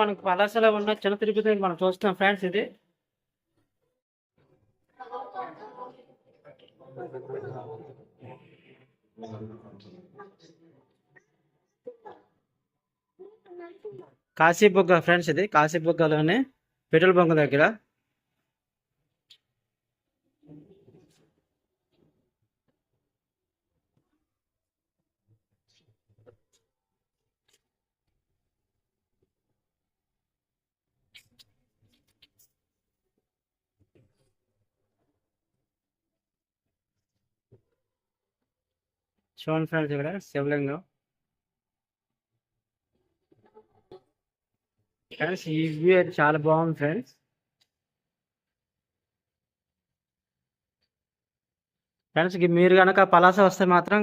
మనకు పలాసలో ఉన్న చిన్న తిరుపతి మనం చూస్తున్నాం ఫ్రెండ్స్ ఇది. కాశీబుగ్గ ఫ్రెండ్స్ ఇది. కాశీబుగ్గలోనే పెట్రోల్ బంక్ దగ్గర చూడండి ఫ్రెండ్స్ ఇక్కడ శివలింగం. ఫ్రెండ్స్ ఈ వ్యూ అయితే చాలా బాగుంది ఫ్రెండ్స్. ఫ్రెండ్స్ మీరు కనుక పలాస వస్తే మాత్రం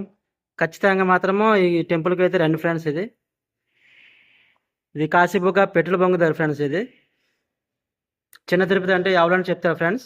ఖచ్చితంగా మాత్రము ఈ టెంపుల్కి అయితే రండి ఫ్రెండ్స్ ఇది. ఇది కాశీబుగ్గ పెట్రోల్ బంక్ దగ్గర ఫ్రెండ్స్ ఇది. చిన్న తిరుపతి అంటే ఎవరని చెప్తారు ఫ్రెండ్స్.